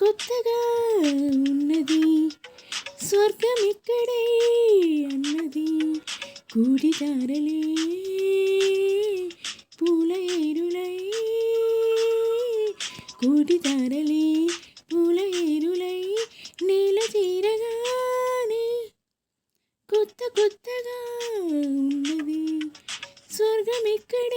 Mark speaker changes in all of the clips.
Speaker 1: కొత్తగా ఉన్నది. స్వర్గం ఇక్కడే అన్నది. కూడిదారలే పూల ఏరులై కూడిదారలే పూల ఏరులై నేల తీరగానే కొత్త కొత్తగా ఉన్నది. స్వర్గం ఇక్కడే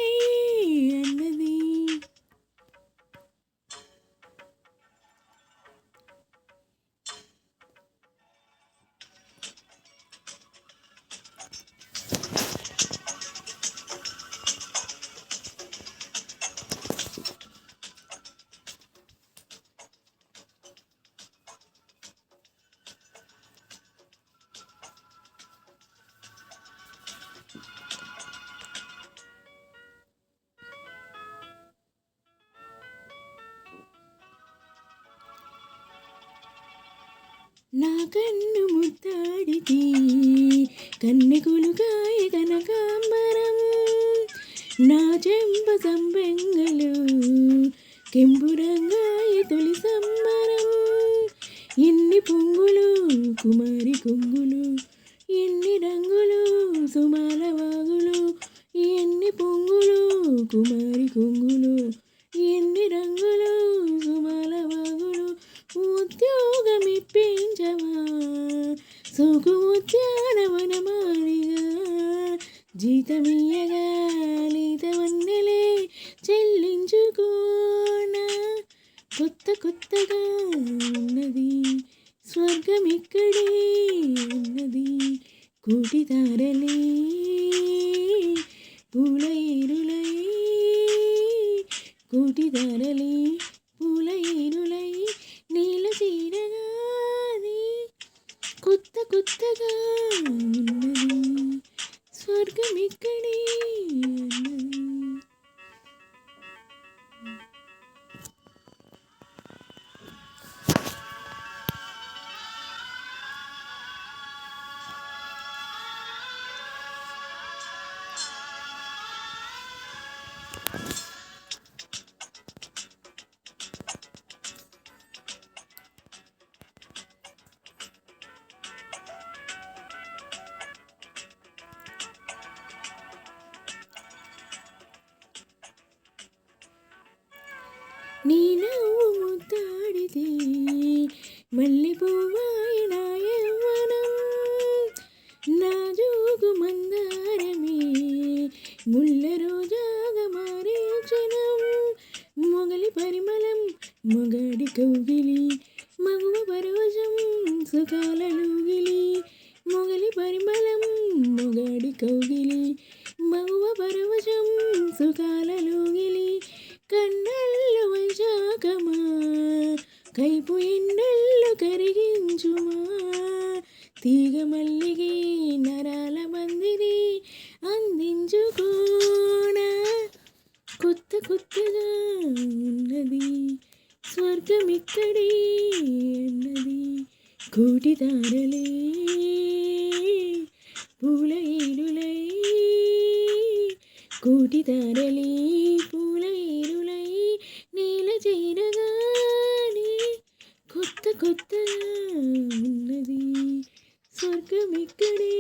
Speaker 1: నా కన్ను ముద్దాడితే కన్నెకులుగాయ కనకాంబరం నా చెంబ సంబెంగలు కెంపురంగాయ సుఖు ఉద్యానవనమాలిగా జీతమియ్యగా నీతవన్నెలే చెల్లించుకోనా. కొత్త కొత్తగా ఉన్నది స్వర్గం ఇక్కడే ఉన్నది కోటి తారలే కొత్త నీ నవ్వు ముద్దాడితే మల్లె పువ్వాయి నా యవ్వనం నా జోగు మందారమే ముళ్ళ రోజాగా మారే క్షణం మొగలి పరిమళం మొగడి కౌగిలి మగువ పరవశం సుఖాల లూగిలి మొగలి పరిమళం మొగడి కౌగిలి మగువ పరవశం సుఖాల కైపు ఎండల్లు కరిగించుమా? తీగ మల్లిగి నరాల మందిని అందించుకోనా? కొత్త కొత్తగా ఉన్నది స్వర్గం ఇక్కడే అన్నది కోటి తారలే పూల ఏరులై కోటి తారలే పూల ఏరులై నీల చేరగానే కొత్త కొత్తగా